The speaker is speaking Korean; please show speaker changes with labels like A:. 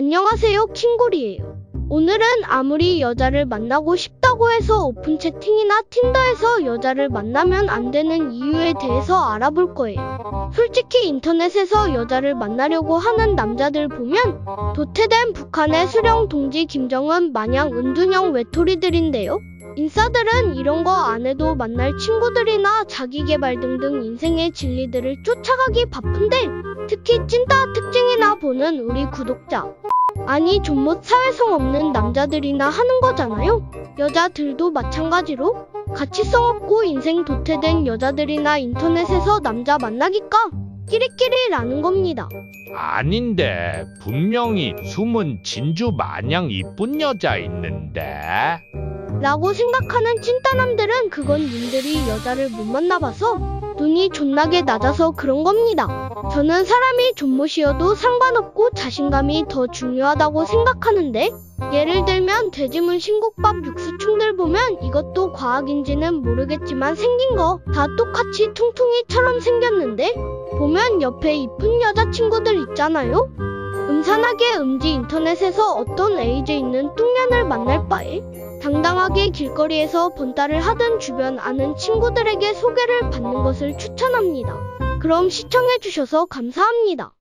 A: 안녕하세요, 킹골이에요. 오늘은 아무리 여자를 만나고 싶다고 해서 오픈 채팅이나 틴더에서 여자를 만나면 안 되는 이유에 대해서 알아볼 거예요. 솔직히 인터넷에서 여자를 만나려고 하는 남자들 보면 도태된 북한의 수령 동지 김정은 마냥 은둔형 외톨이들인데요. 인싸들은 이런 거 안 해도 만날 친구들이나 자기개발 등등 인생의 진리들을 쫓아가기 바쁜데 특히 찐따 특징이나 보는 우리 구독자. 아니 존못 사회성 없는 남자들이나 하는 거잖아요. 여자들도 마찬가지로 가치성 없고 인생 도태된 여자들이나 인터넷에서 남자 만나기까 끼리끼리라는 겁니다.
B: 아닌데 분명히 숨은 진주 마냥 이쁜 여자 있는데
A: 라고 생각하는 찐따남들은 그건 님들이 여자를 못 만나봐서 눈이 존나게 낮아서 그런 겁니다. 저는 사람이 존못이어도 상관없고 자신감이 더 중요하다고 생각하는데 예를 들면 돼지문 신국밥 육수충들 보면 이것도 과학인지는 모르겠지만 생긴 거 다 똑같이 퉁퉁이처럼 생겼는데 보면 옆에 이쁜 여자친구들 있잖아요? 음산하게 음지 인터넷에서 어떤 에이즈 있는 뚱년을 만날 바에 당당하게 길거리에서 번따를 하든 주변 아는 친구들에게 소개를 받는 것을 추천합니다. 그럼 시청해주셔서 감사합니다.